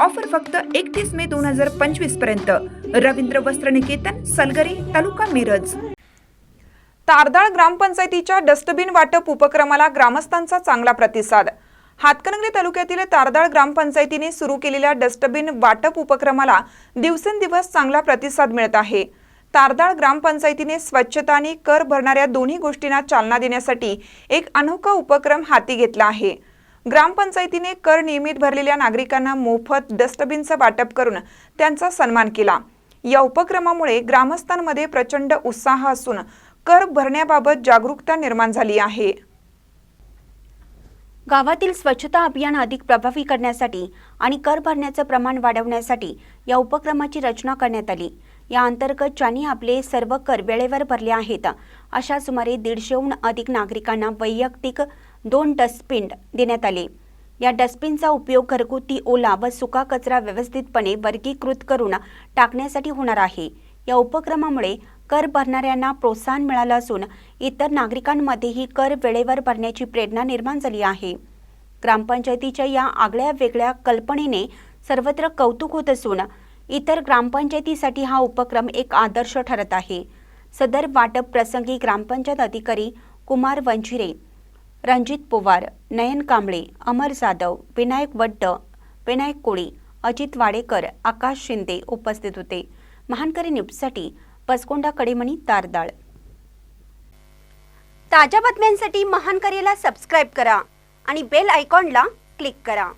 Offer फक्त एकतीस मे दोन हजार पंचवीसपर्यंत. रवींद्र वस्त्र निकेतन सलगरी तालुका मिरज. तारदाळ ग्रामपंचायतीच्या डस्टबिन वाटप उपक्रमाला ग्रामस्थांचा चांगला प्रतिसाद. हातकणंगले तालुक्यातील तारदाळ ग्रामपंचायतीने सुरू केलेल्या डस्टबिन वाटप उपक्रमाला दिवसेंदिवस चांगला प्रतिसाद मिळत आहे. तारदाळ ग्रामपंचायतीने स्वच्छता आणि कर भरणाऱ्या दोन्ही गोष्टींना चालना देण्यासाठी एक अनोखा उपक्रम हाती घेतला आहे. ग्रामपंचायतीने कर नियमित भरलेल्या नागरिकांना मोफत डस्टबिनचं वाटप करून त्यांचा सन्मान केला. या उपक्रमामुळे ग्रामस्थांमध्ये प्रचंड उत्साह असून कर भरण्याबाबत जागरूकता निर्माण झाली आहे. गावातील स्वच्छता अभियान अधिक प्रभावी करण्यासाठी आणि कर भरण्याचं प्रमाण वाढवण्यासाठी या उपक्रमाची रचना करण्यात आली. या अंतर्गत ज्यांनी आपले सर्व कर वेळेवर भरले आहेत अशा सुमारे दीडशेहून अधिक नागरिकांना वैयक्तिक दोन डस्टबिन देण्यात आले. या डस्टबिनचा उपयोग घरगुती ओला व सुका कचरा व्यवस्थितपणे वर्गीकृत करून टाकण्यासाठी होणार आहे. या उपक्रमामुळे कर भरणाऱ्यांना प्रोत्साहन मिळालं असून इतर नागरिकांमध्येही कर वेळेवर भरण्याची प्रेरणा निर्माण झाली आहे. ग्रामपंचायतीच्या या आगळ्या वेगळ्या कल्पनेने सर्वत्र कौतुक होत असून इतर ग्रामपंचायतीसाठी हा उपक्रम एक आदर्श ठरत आहे. सदर वाटप प्रसंगी ग्रामपंचायत अधिकारी कुमार वंजिरे रणजित पवार नयन कांबळे अमर जाधव विनायक वड्ड विनायक कोळी अजित वाडेकर आकाश शिंदे उपस्थित होते. महानकरी न्यूजसाठी पसकोंडा कडेमणी तारदाळ. ताज्या बातम्यांसाठी महानकरीला सबस्क्राईब करा आणि बेल आयकॉनला क्लिक करा.